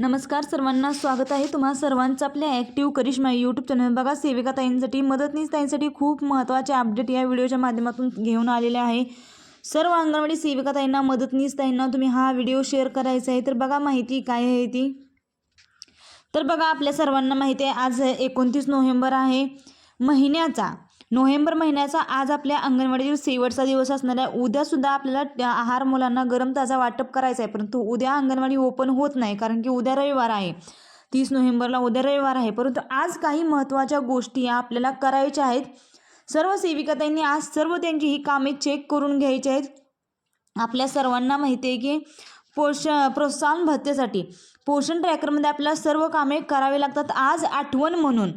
नमस्कार सर्वांना स्वागत आहे तुम्हा सर्वांचं आपल्या ॲक्टिव्ह करिश्मा यूट्यूब चॅनल बघा सेविका ताईंसाठी मदतनीस ताईंसाठी खूप महत्त्वाचे अपडेट या व्हिडिओच्या माध्यमातून घेऊन आलेले आहे. सर्व अंगणवाडी सेविका ताईंना मदतनीस ताईंना तुम्ही हा व्हिडिओ शेअर करायचा आहे. तर बघा माहिती काय आहे ती? तर बघा आपल्या सर्वांना माहिती आहे आज एकोणतीस नोव्हेंबर आहे. महिन्याचा नोव्हेंबर महिन्याचा आज आपल्या अंगणवाडीतील शेवटचा दिवस असणार आहे. उद्यासुद्धा आपल्याला आहार मुलांना गरम ताजा वाटप करायचा आहे. परंतु उद्या अंगणवाडी ओपन होत नाही कारण की उद्या रविवार आहे. तीस नोव्हेंबरला उद्या रविवार आहे. परंतु आज काही महत्त्वाच्या गोष्टी या आपल्याला करायच्या आहेत. सर्व सेविकाताईंनी आज सर्व त्यांची ही कामे चेक करून घ्यायची आहेत. आपल्या सर्वांना माहिती आहे की पोष प्रोत्साहन भत्तेसाठी पोषण ट्रॅकरमध्ये आपल्याला सर्व कामे करावी लागतात. आज आठवण म्हणून.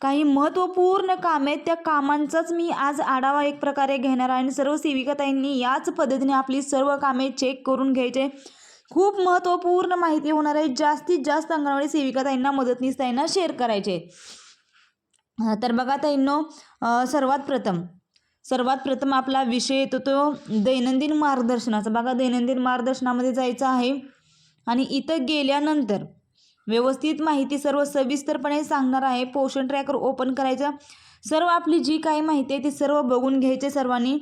काही महत्त्वपूर्ण कामे आहेत त्या कामांचाच मी आज आढावा एक प्रकारे घेणार आहे आणि सर्व सेविकाताईंनी याच पद्धतीने आपली सर्व कामे चेक करून घ्यायचे. खूप महत्त्वपूर्ण माहिती होणार आहे जास्तीत जास्त अंगणवाडी सेविकाताईंना मदतनीस ताईंना शेअर करायचे. तर बघा ताईंनो सर्वात प्रथम सर्वात प्रथम आपला विषय येतो तो दैनंदिन मार्गदर्शनाचा. बघा दैनंदिन मार्गदर्शनामध्ये जायचं आहे आणि इथं गेल्यानंतर व्यवस्थित माहिती सर्व सविस्तरपणे सांगणार आहे. पोषण ट्रॅकर ओपन करायचं. सर्व आपली जी काही माहिती आहे ती सर्व बघून घ्यायचे सर्वांनी.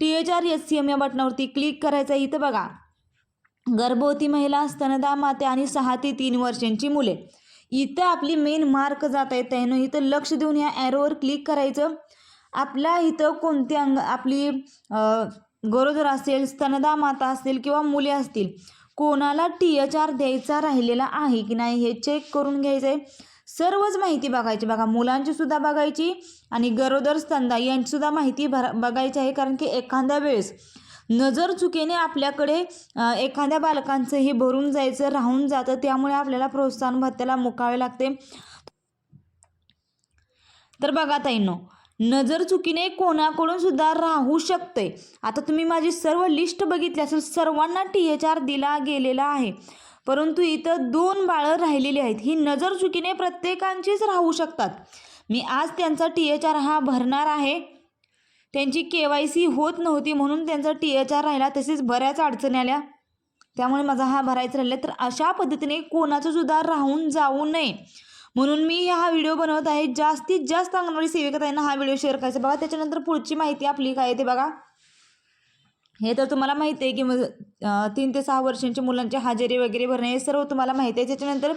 T H R S C M या बटनावरती क्लिक करायचं आहे. इथं बघा. गर्भवती महिला स्तनदा माते आणि सहा ते तीन वर्षांची मुले. इथं आपली मेन मार्क जात आहेत त्यानं इथं लक्ष देऊन या ॲरोवर क्लिक करायचं. आपल्या इथं कोणते अंग आपली गरोदर असेल स्तनदा माता असतील किंवा मुले असतील कोणाला टी एच आर द्यायचा राहिलेला आहे की नाही हे चेक करून घ्यायचं. आहे सर्वच माहिती बघायची. बघा मुलांची सुद्धा बघायची आणि गरोदर स्तंदा यांची सुद्धा माहिती भर बघायची आहे. कारण की एखाद्या वेळेस नजर चुकीने आपल्याकडे एखाद्या बालकांचं हे भरून जायचं राहून जातं. त्यामुळे आपल्याला प्रोत्साहन भत्त्याला मुकावे लागते. तर बघा ताईनो नजर चुकीने कोणाकडून सुद्धा राहू शकते. आता तुम्ही माझी सर्व लिस्ट बघितली असेल सर्वांना टी एच आर दिला गेलेला आहे. परंतु इथं दोन बाळं राहिलेली आहेत. ही नजर चुकीने प्रत्येकांचीच राहू शकतात. मी आज त्यांचा टी एच आर हा भरणार आहे. त्यांची के वाय सी होत नव्हती म्हणून त्यांचा टी एच आर राहिला. तसेच बऱ्याच अडचणी आल्या. त्यामुळे माझा हा भरायचा राहिला तर अशा पद्धतीने कोणाचं सुद्धा राहून जाऊ नये. म्हणून मी हा व्हिडिओ बनवत आहे. जास्तीत जास्त अंगणवाडी सेविका हा व्हिडिओ शेअर करायचा बघा त्याच्यानंतर पुढची माहिती आपली काय आहे ते बघा. हे तर तुम्हाला माहिती आहे की मग तीन ते सहा वर्षांच्या मुलांची हजेरी वगैरे भरणे हे सर्व तुम्हाला माहिती आहे. त्याच्यानंतर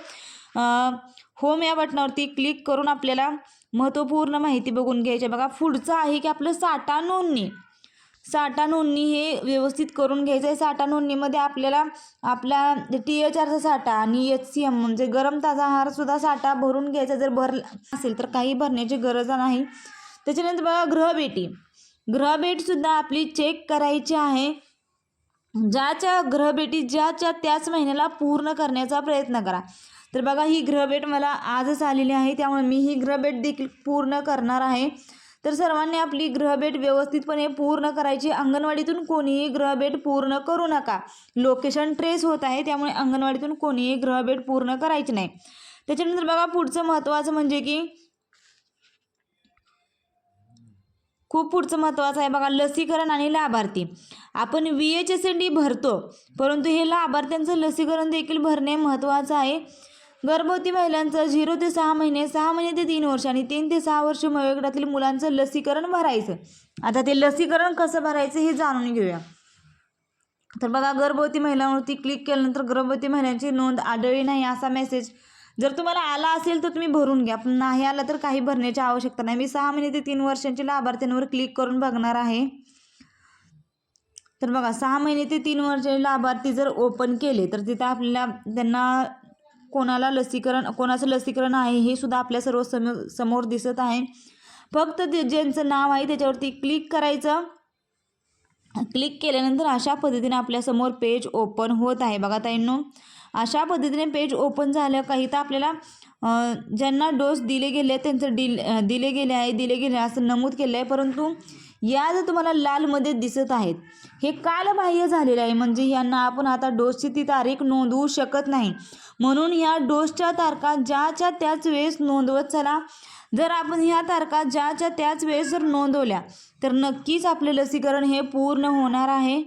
होम या बटनावरती क्लिक करून आपल्याला महत्त्वपूर्ण माहिती बघून घ्यायची आहे. बघा पुढचं आहे की आपलं साठा नोंदणी साठा नोंदणी हे व्यवस्थित करून घ्यायचं आहे. साठा नोंदणीमध्ये आपल्याला आपला टी एच आरचा साठा आणि एच सी एम म्हणजे गरम ताजा आहारसुद्धा साठा भरून घ्यायचा. जर भरला असेल तर काही भरण्याची गरज नाही. त्याच्यानंतर बघा गृहभेटी गृहभेटसुद्धा आपली चेक करायची आहे. ज्याच्या ग्रहभेटी ज्याच्या त्याच महिन्याला पूर्ण करण्याचा प्रयत्न करा. तर बघा ही ग्रहभेट मला आजच आलेली आहे. त्यामुळे मी ही ग्रहभेट देखील पूर्ण करणार आहे. तर सर्वांनी आपली गृहभेट व्यवस्थितपणे पूर्ण करायची. अंगणवाडीतून कोणीही गृहभेट पूर्ण करू नका. लोकेशन ट्रेस होत आहे त्यामुळे अंगणवाडीतून कोणीही गृहभेट पूर्ण करायची नाही. त्याच्यानंतर बघा पुढचं महत्त्वाचं म्हणजे की खूप पुढचं महत्त्वाचं आहे बघा लसीकरण आणि लाभार्थी. आपण V H S N D भरतो परंतु हे लाभार्थ्यांचं लसीकरण देखील भरणे महत्त्वाचं आहे. गर्भवती महिलांचं झिरो ते सहा महिने सहा महिने ते तीन वर्ष आणि तीन ते सहा वर्ष वयोगटातील मुलांचं लसीकरण भरायचं. आता ते लसीकरण कसं भरायचं हे जाणून घेऊया. तर बघा गर्भवती महिलांवरती क्लिक केल्यानंतर गर्भवती महिलांची नोंद आढळली नाही असा मेसेज जर तुम्हाला आला असेल तर तुम्ही भरून घ्या. पण नाही आला तर काही भरण्याची आवश्यकता नाही. मी सहा महिने ते तीन वर्षांच्या लाभार्थ्यांवर क्लिक करून बघणार आहे. तर बघा सहा महिने ते तीन वर्षाचे लाभार्थी जर ओपन केले तर तिथं आपल्याला त्यांना कोणाला लसीकरण कोणाचं लसीकरण आहे हे सुद्धा आपल्या सर्व समोर समोर दिसत आहे. फक्त ते ज्यांचं नाव आहे त्याच्यावरती क्लिक करायचं. क्लिक केल्यानंतर अशा पद्धतीने आपल्यासमोर पेज ओपन होत आहे. बघा ताईंनो अशा पद्धतीने पेज ओपन झालं काही तर आपल्याला ज्यांना डोस दिले गेले त्यांचं डिल दिले गेले आहे दिले गेले असं नमूद केलं आहे परंतु या जर तुम्हाला लालमध्ये दिसत आहेत हे कालबाह्य झालेलं आहे. म्हणजे यांना आपण आता डोसची ती तारीख नोंदवू शकत नाही. म्हणून ह्या डोसच्या तारखा ज्याच्या त्याच वेळेस नोंदवत चला. जर आपण ह्या तारखा ज्याच्या त्याच वेळेस जर नोंदवल्या तर नक्कीच आपले लसीकरण हे पूर्ण होणार आहे.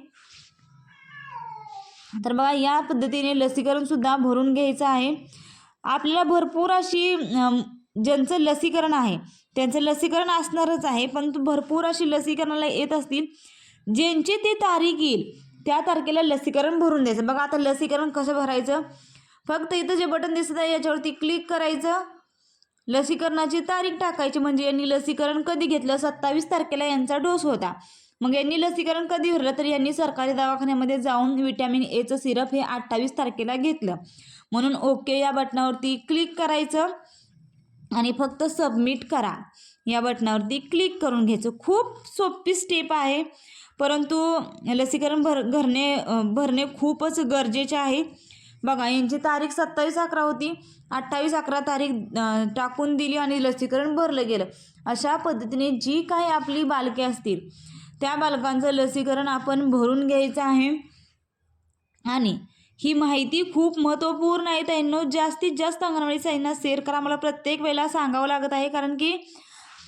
तर बघा या पद्धतीने लसीकरणसुद्धा भरून घ्यायचं आहे. आपल्याला भरपूर अशी ज्यांचं लसीकरण आहे त्यांचं लसीकरण असणारच आहे परंतु भरपूर अशी लसीकरणाला येत असतील ज्यांची ती तारीख येईल त्या तारखेला लसीकरण भरून द्यायचं. बघा आता लसीकरण कसं भरायचं? फक्त इथं जे बटन दिसत आहे याच्यावरती क्लिक करायचं. लसीकरणाची तारीख टाकायची म्हणजे यांनी लसीकरण कधी घेतलं? सत्तावीस तारखेला यांचा डोस होता. मग यांनी लसीकरण कधी भरलं? तर यांनी सरकारी दवाखान्यामध्ये जाऊन विटॅमिन एचं सिरप हे अठ्ठावीस तारखेला घेतलं. म्हणून ओके या बटनावरती क्लिक करायचं. आणि फक्त सबमिट करा. या बटनावरती क्लिक करून घ्यायचं. खूप सोपी स्टेप आहे. परंतु लसीकरण भर भरणे भरणे खूपच गरजेचे आहे. बघा यांची तारीख सत्तावीस अकरा होती. अठ्ठावीस अकरा तारीख टाकून दिली आणि लसीकरण भरलं गेलं. अशा पद्धतीने जी काही आपली बालके असतील त्या बालकांचं लसीकरण आपण भरून घ्यायचं आहे. आणि ही माहिती खूप महत्त्वपूर्ण आहे त्यांना जास्तीत जास्त अंगणवाडी ताईंना शेअर करा. मला प्रत्येक वेळेला सांगावं लागत आहे कारण की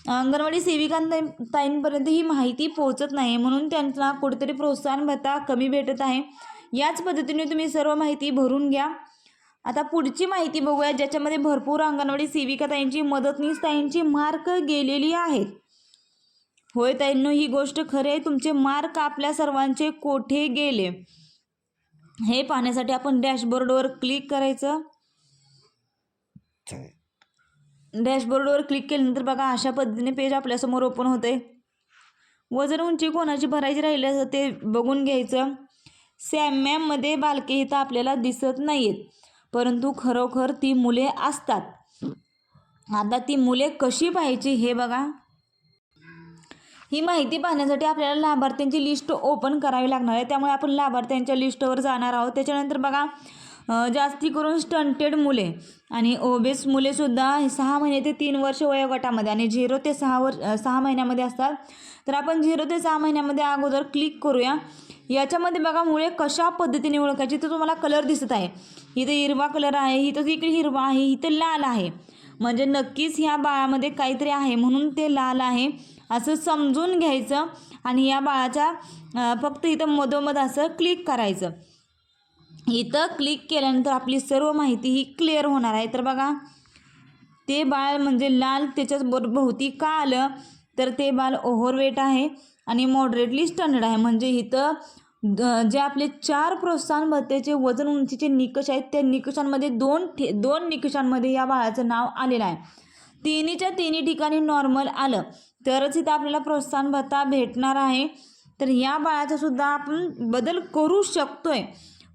अंगणवाडी सेविकांताई ताईंपर्यंत ही माहिती पोहोचत नाही म्हणून त्यांना कुठेतरी प्रोत्साहन भत्ता कमी भेटत आहे. याच पद्धतीने तुम्ही सर्व माहिती भरून घ्या. आता पुढची माहिती बघूया ज्याच्यामध्ये भरपूर अंगणवाडी सेविका ताईंची मदतनीस ताईंची मार्क गेलेली आहेत. होय ताईंनो ही गोष्ट खरे आहे. तुमचे मार्क आपल्या सर्वांचे कोठे गेले? हे पाहण्यासाठी आपण डॅशबोर्डवर क्लिक करायचं. डॅशबोर्डवर क्लिक केल्यानंतर बघा अशा पद्धतीने पेज आपल्यासमोर ओपन होते वजन उंची कोणाची भरायची राहिली असं ते बघून घ्यायचं. सॅम्यामध्ये बालके इथं आपल्याला दिसत नाही आहेत परंतु खरोखर ती मुले असतात. आता ती मुले कशी पाहायची हे बघा. ही माहिती पाहण्यासाठी आपल्याला लाभार्थ्यांची लिस्ट ओपन करावी लागणार आहे. त्यामुळे आपण लाभार्थ्यांच्या लिस्टवर जाणार आहोत. त्याच्यानंतर बघा जास्ती करून स्टंटेड मुले आणि ओबेस मुलेसुद्धा सहा महिने ते तीन वर्ष वयोगटामध्ये आणि झिरो ते सहा वर सहा महिन्यामध्ये असतात. तर आपण झिरो ते सहा महिन्यामध्ये अगोदर क्लिक करूया. याच्यामध्ये बघा मुळे कशा पद्धतीने ओळखायची? तर तुम्हाला कलर दिसत आहे. इथं हिरवा कलर आहे इथं इकडे हिरवा आहे इथं लाल आहे. म्हणजे नक्कीच ह्या बाळामध्ये काहीतरी आहे म्हणून ते लाल आहे असं समजून घ्यायचं आणि या बाळाच्या फक्त इथं मधोमध असं क्लिक करायचं. इथं क्लिक केल्यानंतर आपली सर्व माहिती ही क्लिअर होणार आहे. तर बघा ते बाळ म्हणजे लाल त्याच्याच भोवती का आलं? तर ते बाळ ओव्हरवेट आहे आणि मॉडरेटली स्टँडर्ड आहे. म्हणजे इथं जे आपले चार प्रोत्साहन भत्त्याचे वजन उंचीचे निकष आहेत त्या निकषांमध्ये दोन ठे दोन निकषांमध्ये या बाळाचं नाव आलेलं आहे. तिन्हीच्या तिन्ही ठिकाणी नॉर्मल आलं. तरच इथं आपल्याला प्रोत्साहन भत्ता भेटणार आहे. तर या बाळाचा सुद्धा आपण बदल करू शकतोय.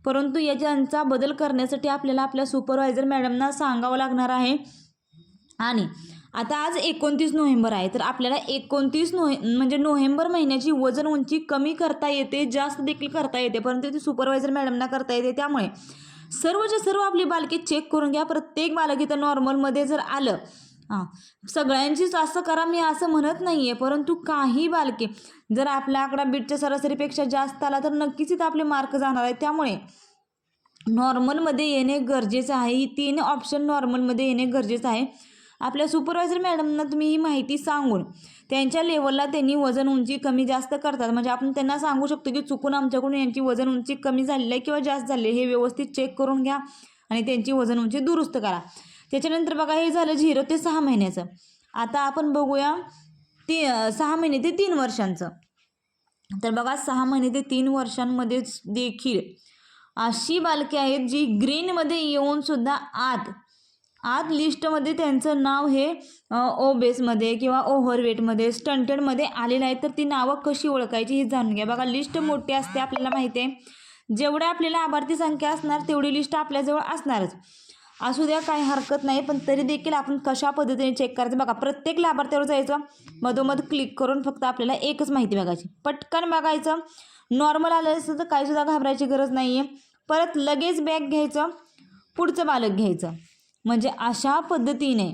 परंतु याच्यांचा बदल करण्यासाठी आपल्याला आपल्या सुपरवायझर मॅडमना सांगावं लागणार आहे. आणि आता आज एकोणतीस नोव्हेंबर आहे तर आपल्याला एकोणतीस नोहे म्हणजे नोव्हेंबर महिन्याची वजन उंची कमी करता येते जास्त देखील करता येते परंतु ती सुपरवायझर मॅडमना करता येते त्यामुळे. सर्वच्या सर्व आपली बालके चेक करून घ्या प्रत्येक बालक इथं नॉर्मलमध्ये जर आलं हां सगळ्यांचीच असं करा मी असं म्हणत नाही आहे परंतु काही बालके जर आपला आकडा बीटच्या सरासरीपेक्षा जास्त आला तर नक्कीच इथं आपले मार्क जाणार आहे त्यामुळे नॉर्मलमध्ये येणे गरजेचं आहे. ही तीन ऑप्शन नॉर्मलमध्ये येणे गरजेचं आहे. आपल्या सुपरवायझर मॅडमना तुम्ही ही माहिती सांगून त्यांच्या लेवलला त्यांनी वजन उंची कमी जास्त करतात. म्हणजे आपण त्यांना सांगू शकतो की चुकून आमच्याकडून यांची वजन उंची कमी झालेली आहे किंवा जास्त झाली हे व्यवस्थित चेक करून घ्या आणि त्यांची वजन उंची दुरुस्त करा. त्याच्यानंतर बघा हे झालं झिरो ते सहा महिन्याचं. आता आपण बघूया ती सहा महिने ते तीन वर्षांचं. तर बघा सहा महिने ते तीन वर्षांमध्येच देखील अशी बालके आहेत जी ग्रीनमध्ये येऊन सुद्धा आत आत लिस्टमध्ये त्यांचं नाव हे ओबेसमध्ये किंवा ओव्हरवेटमध्ये स्टंटेडमध्ये आलेलं आहे. तर ती नावं कशी ओळखायची हे जाणून घ्या. बघा लिस्ट मोठी असते आपल्याला माहिती आहे. जेवढ्या आपल्याला लाभार्थी संख्या असणार तेवढी लिस्ट आपल्याजवळ असणारच. असू द्या काही हरकत नाही पण तरी देखील आपण कशा पद्धतीने चेक करायचं? बघा प्रत्येक लाभार्थ्यावर जायचं मधोमध क्लिक करून फक्त आपल्याला एकच माहिती बघायची. पटकन बघायचं. नॉर्मल आलं असतं तर काहीसुद्धा घाबरायची गरज नाही आहे परत लगेच बॅग घ्यायचं पुढचं बालक घ्यायचं. म्हणजे अशा पद्धतीने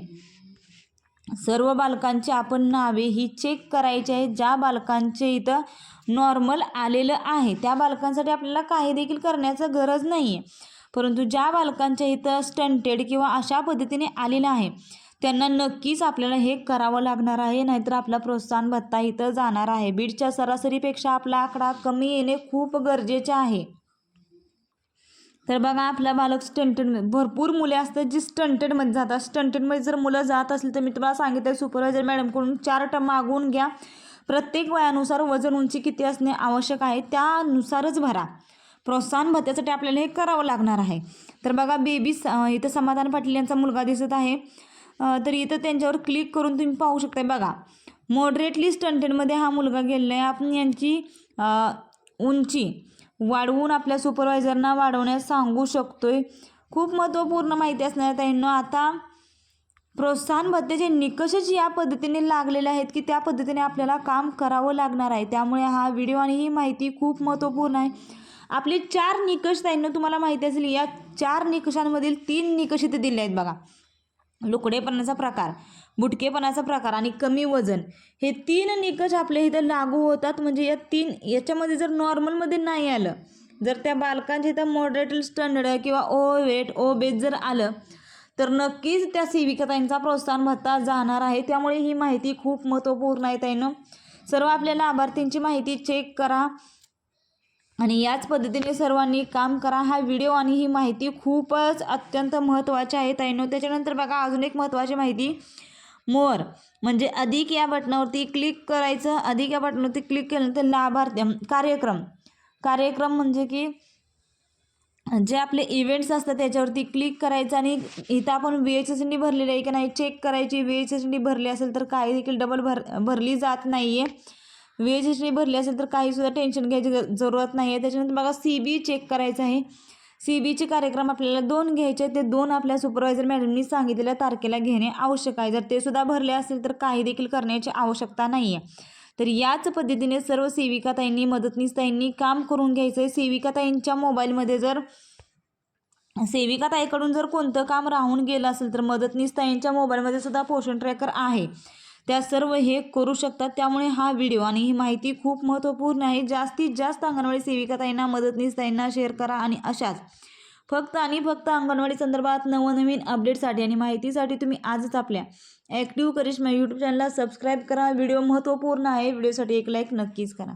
सर्व बालकांची आपण नावे ही चेक करायची आहे ज्या बालकांचे इथं नॉर्मल आलेलं आहे त्या बालकांसाठी आपल्याला काही देखील करण्याचं गरज नाही आहे परंतु ज्या बालकांच्या इथं स्टंटेड किंवा अशा पद्धतीने आलेलं आहे त्यांना नक्कीच आपल्याला हे करावं लागणार आहे. नाहीतर आपला प्रोत्साहन भत्ता इथं जाणार आहे. बीडच्या सरासरीपेक्षा आपला आकडा कमी येणे खूप गरजेचे आहे. तर बघा आपला बालक स्टंटेड भरपूर मुले असतात जी स्टंटेडमध्ये जातात. स्टंटेडमध्ये जर मुलं जात असली तर मी तुम्हाला सांगितलं सुपरवायझर मॅडमकडून चार टम मागवून घ्या. प्रत्येक वयानुसार वजन उंची किती असणे आवश्यक आहे त्यानुसारच भरा. प्रोत्साहन भत्त्यासाठी आपल्याला हे करावं लागणार आहे. तर बघा बेबी स इथं समाधान पाटील यांचा मुलगा दिसत आहे. तर इथं त्यांच्यावर क्लिक करून तुम्ही पाहू शकता बघा मॉडरेटली स्टंटेडमध्ये हा मुलगा गेलेला आहे. आपण यांची उंची वाढवून आपल्या सुपरवायझरना वाढवण्यास सांगू शकतोय. खूप महत्त्वपूर्ण माहिती असणार त्यांना आता प्रोत्साहन भत्त्याचे निकषच या पद्धतीने लागलेले आहेत की त्या पद्धतीने आपल्याला काम करावं लागणार आहे. त्यामुळे हा व्हिडिओ आणि ही माहिती खूप महत्त्वपूर्ण आहे. आपले चार निकष त्यांना तुम्हाला माहिती असेल या चार निकषांमधील तीन निकष इथे दिले आहेत बघा. लुकडेपणाचा प्रकार. बुटकेपणाचा प्रकार आणि कमी वजन हे तीन निकष आपल्या इथं लागू होतात. म्हणजे या तीन याच्यामध्ये जर नॉर्मलमध्ये नाही आलं जर त्या बालकांच्या इथं मॉडरेट स्टँडर्ड किंवा ओ वेट ओ बेस जर आलं तर नक्कीच त्या सेविकाताईंचा प्रोत्साहन भत्ता जाणार आहे. त्यामुळे ही माहिती खूप महत्त्वपूर्ण आहे ताईनं. सर्व आपल्या लाभार्थींची माहिती चेक करा आणि याच पद्धतीने सर्वांनी काम करा. हा व्हिडिओ आणि ही माहिती खूपच अत्यंत महत्त्वाची आहे ताईनो. त्याच्यानंतर बघा अजून एक महत्त्वाची माहिती. मोर. म्हणजे अधिक या बटनावरती क्लिक करायचं अधिक या बटनावरती क्लिक केल्यानंतर लाभार्थी कार्यक्रम. कार्यक्रम म्हणजे की जे आपले इव्हेंट्स असतात त्याच्यावरती क्लिक करायचं आणि इथं आपण व्ही एच एस डी भरलेली आहे की नाही चेक करायची. व्ही एच एस डी भरली असेल तर काही देखील डबल भर भरली जात नाही आहे व्ही एच एस डी भरली असेल तर काहीसुद्धा टेन्शन घ्यायची जरूरत नाही आहे त्याच्यानंतर बघा सी बी चेक करायचं आहे. सी बीचे कार्यक्रम आपल्याला दोन घ्यायचे ते दोन आपल्या सुपरवायझर मॅडमनी सांगितलेल्या तारखेला घेणे आवश्यक आहे. जर ते सुद्धा भरले असेल तर काही देखील करण्याची आवश्यकता नाही आहे तर याच पद्धतीने सर्व सेविकाताईंनी मदतनीसताईंनी काम करून घ्यायचं आहे सेविकाताईंच्या मोबाईलमध्ये जर सेविकाताईकडून जर कोणतं काम राहून गेलं असेल तर मदतनीसताईंच्या मोबाईलमध्ये सुद्धा पोषण ट्रॅकर आहे. त्या सर्व हे करू शकतात. त्यामुळे हा व्हिडिओ आणि ही माहिती खूप महत्त्वपूर्ण आहे. जास्तीत जास्त अंगणवाडी सेविका ताईंना मदतनीस मदतनीसताईंना शेअर करा आणि अशाच फक्त आणि फक्त अंगणवाडी संदर्भात नवनवीन अपडेटसाठी आणि माहितीसाठी तुम्ही आजच आपल्या ॲक्टिव्ह करिश्मा यूट्यूब चॅनलला सबस्क्राईब करा. व्हिडिओ महत्त्वपूर्ण आहे. व्हिडिओसाठी एक लाईक नक्कीच करा.